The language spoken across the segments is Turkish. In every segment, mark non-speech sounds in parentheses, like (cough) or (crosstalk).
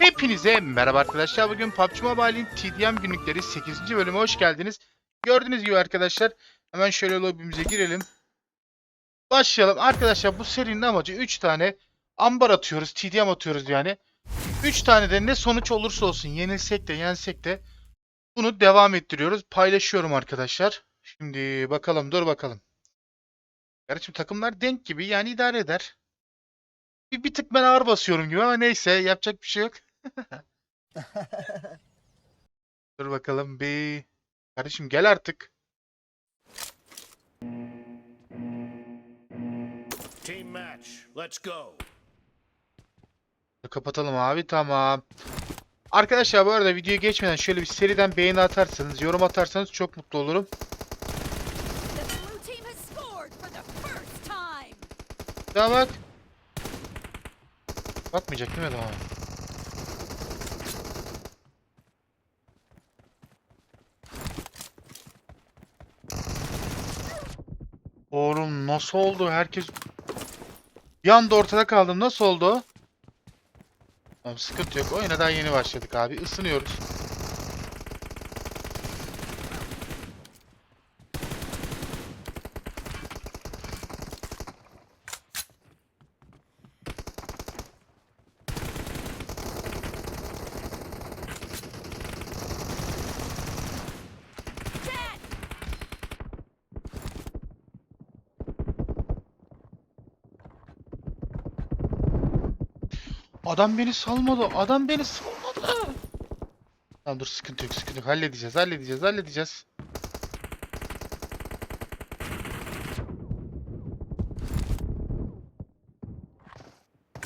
Hepinize merhaba arkadaşlar. Bugün PUBG Mobile'in TDM günlükleri 8. bölüme hoş geldiniz. Gördüğünüz gibi arkadaşlar hemen şöyle lobimize girelim. Başlayalım. Arkadaşlar bu serinin amacı 3 tane ambar atıyoruz. TDM atıyoruz yani. 3 tane de ne sonuç olursa olsun yenilsek de yensek de bunu devam ettiriyoruz. Paylaşıyorum arkadaşlar. Şimdi bakalım dur bakalım. Kardeşim takımlar denk gibi yani idare eder. Bir, bir tık ben ağır basıyorum gibi ama neyse yapacak bir şey yok. Dur bakalım bir. Kardeşim gel artık. Team match. Let's go. Kapatalım abi tamam. Arkadaşlar bu arada videoya geçmeden şöyle bir seriden beğeni atarsanız, yorum atarsanız çok mutlu olurum. Daha bak. Bakmayacak değil mi daha? Oğlum nasıl oldu? Herkes bir ortada kaldım. Nasıl oldu? Tamam sıkıntı yok. Oyuna daha yeni başladık abi. Isınıyoruz. Adam beni salmadı. Adam beni salmadı. Tamam dur sıkıntı yok sıkıntı yok. Halledeceğiz halledeceğiz halledeceğiz.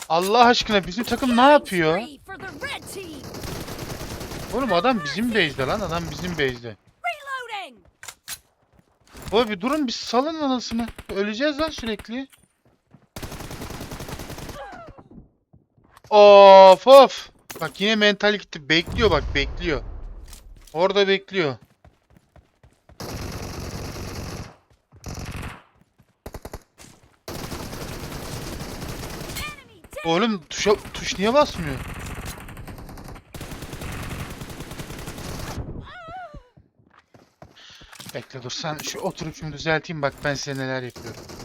Allah aşkına bizim takım ne yapıyor? Oğlum adam bizim base'de lan adam bizim base'de. Baba bir durun bir salın anasını. Öleceğiz lan sürekli. Of of. Bak yine mental gitti. Bekliyor bak bekliyor. Orada bekliyor. Oğlum tuşa, tuş niye basmıyor? Bekle dur sen şu oturup şunu düzelteyim bak ben size neler yapıyorum.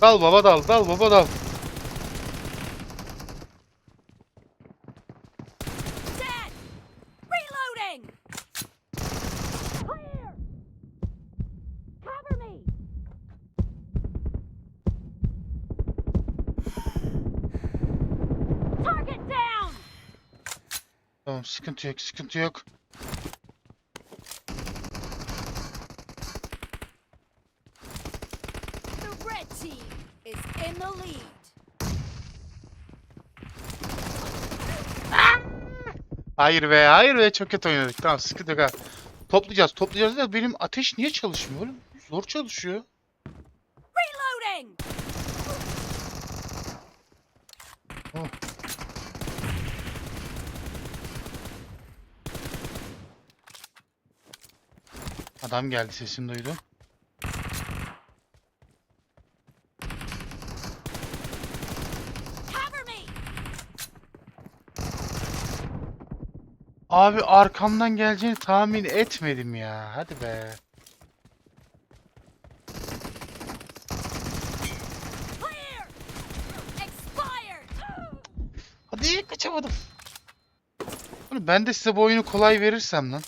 Dal baba dal dal baba dal. Tamam sıkıntı yok sıkıntı yok. The red team is in the lead. Hayır be hayır be çok kötü oynadık tamam sıkıntı yok. Toplayacağız toplayacağız da benim ateş niye çalışmıyor oğlum? Zor çalışıyor. Reloading. Oh. Adam geldi sesini duydum. Abi arkamdan geleceğini tahmin etmedim ya. Hadi be. Hadi kaçamadım. Oğlum ben de size bu oyunu kolay verirsem lan.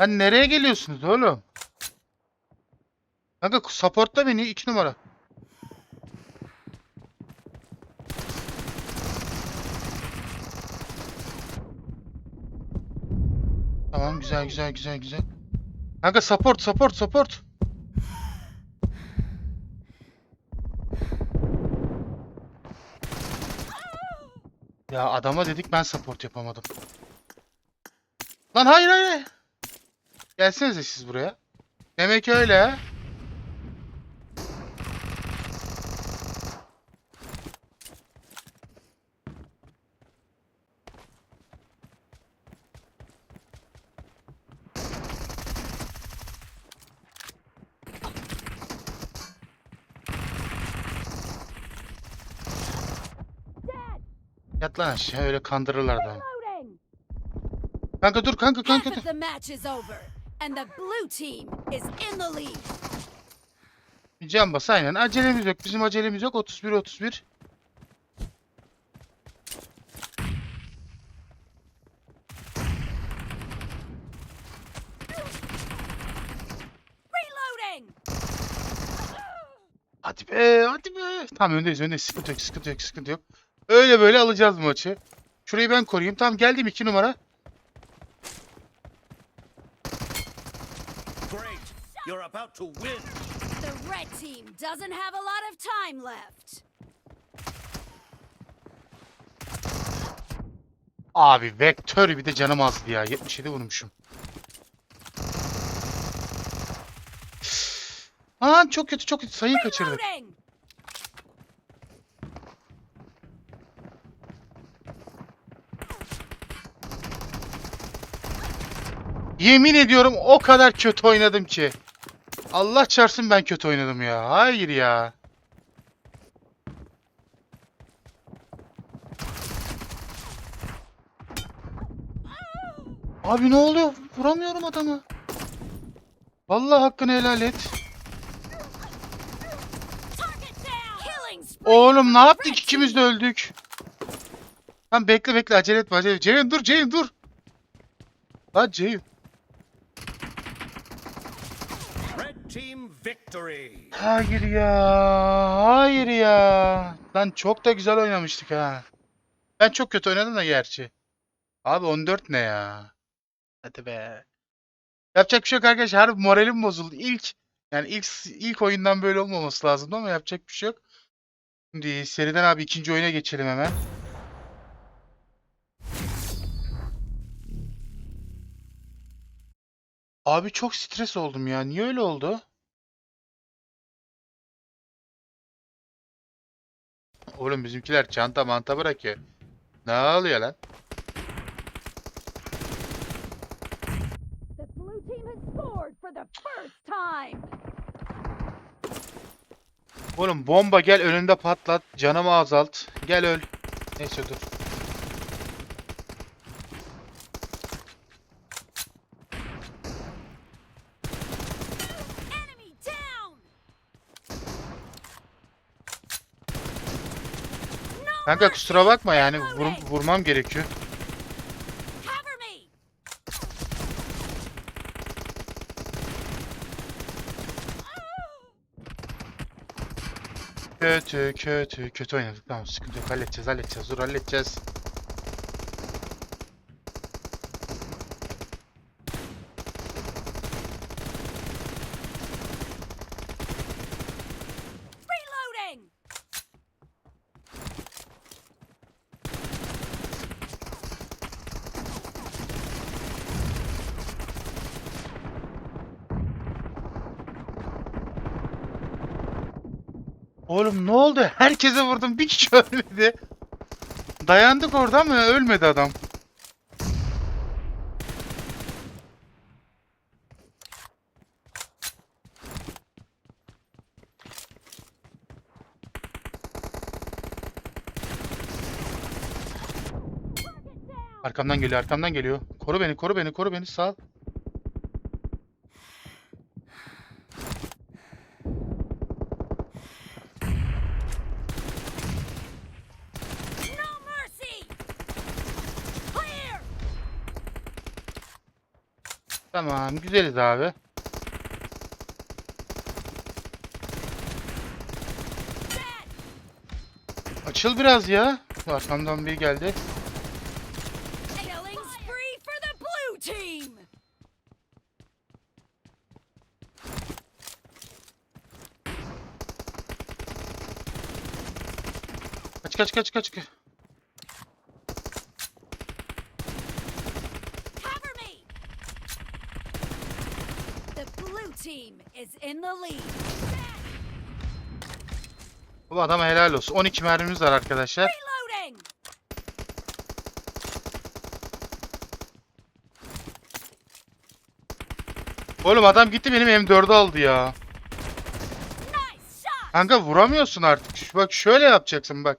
Lan nereye geliyorsunuz oğlum? Kanka supportla beni 2 numara. Tamam güzel güzel güzel güzel. Kanka support support support. Ya adama dedik ben support yapamadım. Lan hayır hayır. Gelsenize siz buraya. Demek öyle. Yat lan aşağı öyle kandırırlar. Loading! Kanka dur kanka kanka dur. And the blue team is in the lead. Bir Can bas aynen. Acelemiz yok. Bizim acelemiz yok. 31 31. Reloading! Hadi be, hadi be. Tamam öndeyiz, öndeyiz. Sıkıntı yok, sıkıntı yok, sıkıntı yok. Öyle böyle alacağız maçı. Şurayı ben koruyayım. Tamam geldim 2 numara. You're about to win. The red team doesn't have a lot of time left. Abi vektör bir de canım azdı ya. 77 vurmuşum. Aa çok kötü çok kötü sayıyı kaçırdık. Yemin ediyorum o kadar kötü oynadım ki. Allah çarpsın ben kötü oynadım ya. Hayır ya. Abi ne oluyor? Vuramıyorum adamı. Vallahi hakkını helal et. Oğlum ne yaptık? İkimiz de öldük. Tamam bekle bekle acele etme acele etme. Ceyhun dur Ceyhun dur. Lan Ceyhun. Red team victory. Hayır ya. Hayır ya. Lan çok da güzel oynamıştık ha. Ben çok kötü oynadım da gerçi. Abi 14 ne ya? Hadi be. Yapacak bir şey yok arkadaşlar. Harbi moralim bozuldu. İlk yani ilk ilk oyundan böyle olmaması lazımdı ama yapacak bir şey yok. Şimdi seriden abi ikinci oyuna geçelim hemen. Abi çok stres oldum ya. Niye öyle oldu? Oğlum bizimkiler çanta manta bırakıyor. Ne oluyor lan? The blue team has scored for the first time. Oğlum bomba gel önünde patlat. Canımı azalt. Gel öl. Neyse dur. Enemy down! No Kanka kusura bakma yani vur- vurmam gerekiyor. Kötü kötü kötü oynadık. Tamam sıkıntı yok. Halledeceğiz halledeceğiz. Dur halledeceğiz. Reloading! Oğlum ne oldu? Herkese vurdum. Bir kişi (laughs) ölmedi. Dayandık orada ama ölmedi adam. Arkamdan geliyor, arkamdan geliyor. Koru beni, koru beni, koru beni. Sağ ol. Tamam, güzeliz abi. Açıl biraz ya. Arkamdan bir geldi. Kaç kaç kaç. kaç. the lead. Bu adama helal olsun. 12 mermimiz var arkadaşlar. Oğlum adam gitti benim M4'ü aldı ya. Kanka vuramıyorsun artık. Bak şöyle yapacaksın bak.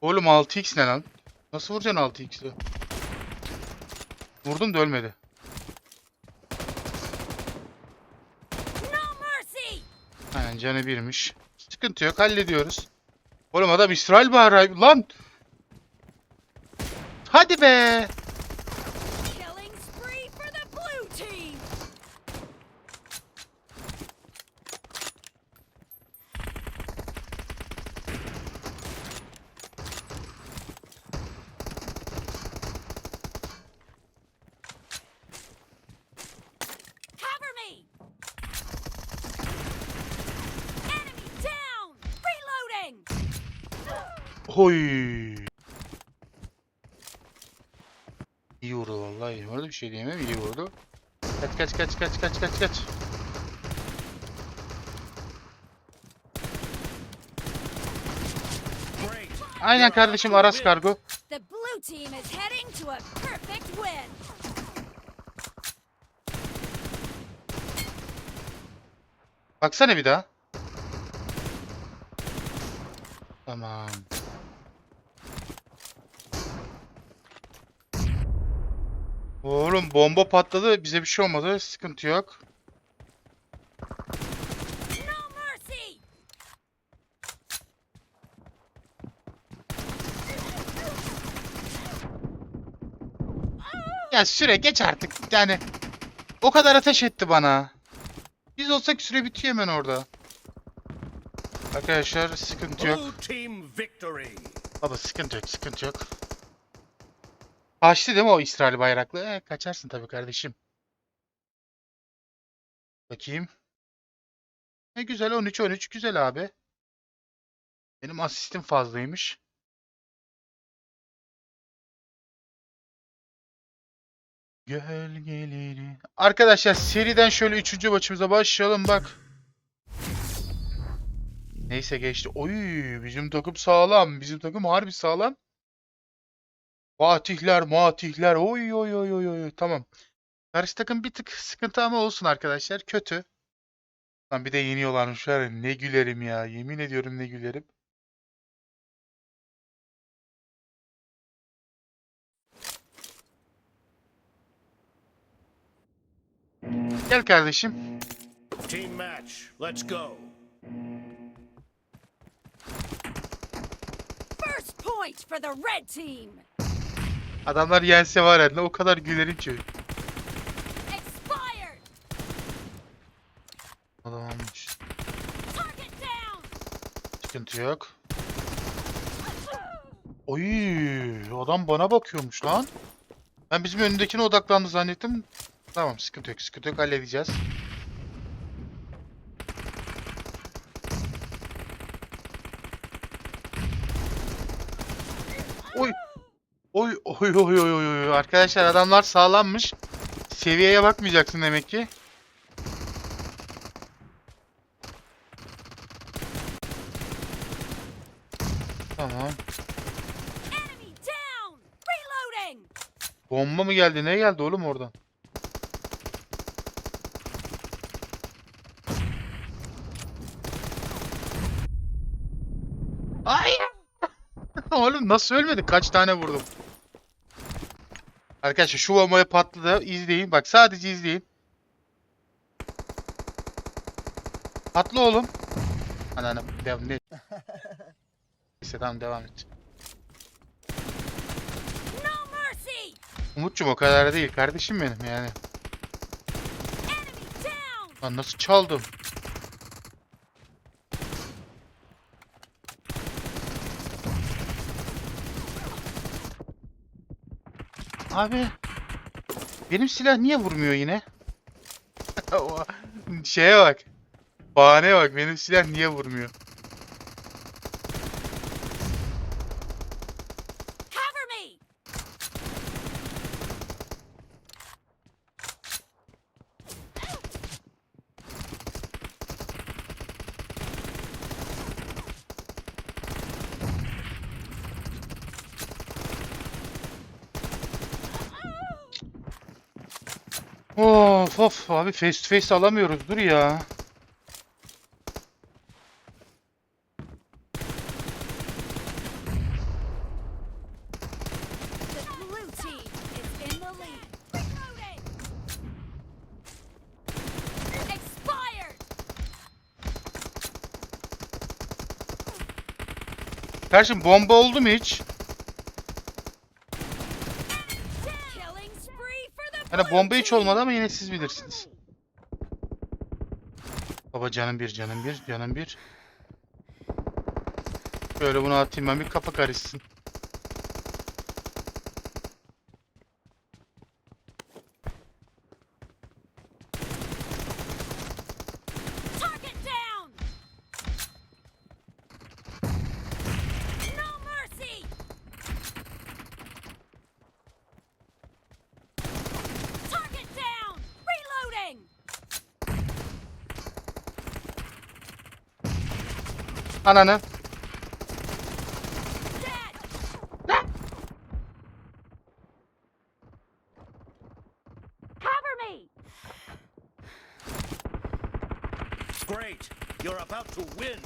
Oğlum 6x ne lan? Nasıl vuracaksın 6x'i? Vurdum da ölmedi. Aynen canı birmiş. Sıkıntı yok hallediyoruz. Oğlum adam İsrail bağırıyor lan. Hadi be. Killing spree for the blue team. Cover me. Enemy down. Reloading. Oy. İyi vurdu vallahi iyi vurdu bir şey diyemem iyi vurdu. Kaç kaç kaç kaç kaç kaç kaç. Aynen kardeşim Aras Kargo. Baksana bir daha. Tamam. Oğlum bomba patladı. Bize bir şey olmadı. Sıkıntı yok. Ya süre geç artık. Yani o kadar ateş etti bana. Biz olsak süre bitiyor hemen orada. Arkadaşlar sıkıntı yok. Baba sıkıntı yok, sıkıntı yok. Kaçtı değil mi o İsrail bayraklı? Ee, kaçarsın tabii kardeşim. Bakayım. Ne güzel 13-13 güzel abi. Benim asistim fazlaymış. Gölgeleri. Arkadaşlar seriden şöyle 3. maçımıza başlayalım bak. Neyse geçti. Oy bizim takım sağlam. Bizim takım harbi sağlam. Fatihler, matihler. Oy oy oy oy oy. Tamam. Karşı takım bir tık sıkıntı ama olsun arkadaşlar. Kötü. Lan bir de yeniyorlarmış var ya. Ne gülerim ya. Yemin ediyorum ne gülerim. Gel kardeşim. Team match. Let's go. First point for the red team. Adamlar yense var ya o kadar gülerim ki. Adam almış. Sıkıntı yok. Oy, adam bana bakıyormuş lan. Ben bizim önündekine odaklandı zannettim. Tamam, sıkıntı yok, sıkıntı yok, halledeceğiz. Oy. Oy, oy, oy, oy, oy, oy. Arkadaşlar adamlar sağlammış. Seviyeye bakmayacaksın demek ki. Tamam. Bomba mı geldi? Ne geldi oğlum oradan? Ay! (laughs) oğlum nasıl ölmedi? Kaç tane vurdum? Arkadaşlar şu bombayı patladı. İzleyin. Bak sadece izleyin. Patla oğlum. Ananı devam ne? Neyse tamam devam et. Umut'cum o kadar değil kardeşim benim yani. Lan nasıl çaldım? Abi benim silah niye vurmuyor yine? (laughs) Şeye bak. Bahane bak benim silah niye vurmuyor? Of abi face to face alamıyoruz dur ya. Kardeşim bomba oldu mu hiç? Killing spree for the Yani bomba hiç olmadı ama yine siz bilirsiniz. Baba canım bir canım bir canım bir. Şöyle bunu atayım ben bir kafa karışsın. Target down! No mercy! Target down! Reloading! Ananı. Dead! Cover me! Great. You're about to win.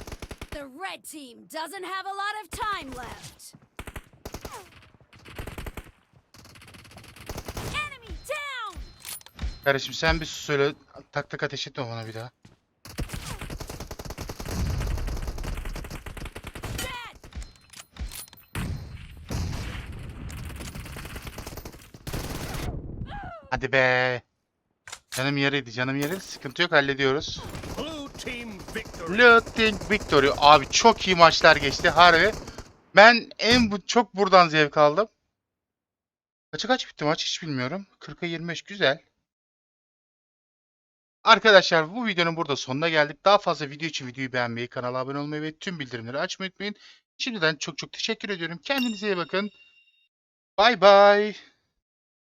The red team doesn't have a lot of time left. Enemy down! Kardeşim sen bir sus söyle. Tak tak ateş etme bana bir daha. Hadi be. Canım yarıydı canım yarıydı. Sıkıntı yok hallediyoruz. Blue team victory. Abi çok iyi maçlar geçti harbi. Ben en bu çok buradan zevk aldım. Kaça kaç bitti maç hiç bilmiyorum. 40'a 25 güzel. Arkadaşlar bu videonun burada sonuna geldik. Daha fazla video için videoyu beğenmeyi, kanala abone olmayı ve tüm bildirimleri açmayı unutmayın. Şimdiden çok çok teşekkür ediyorum. Kendinize iyi bakın. Bay bay.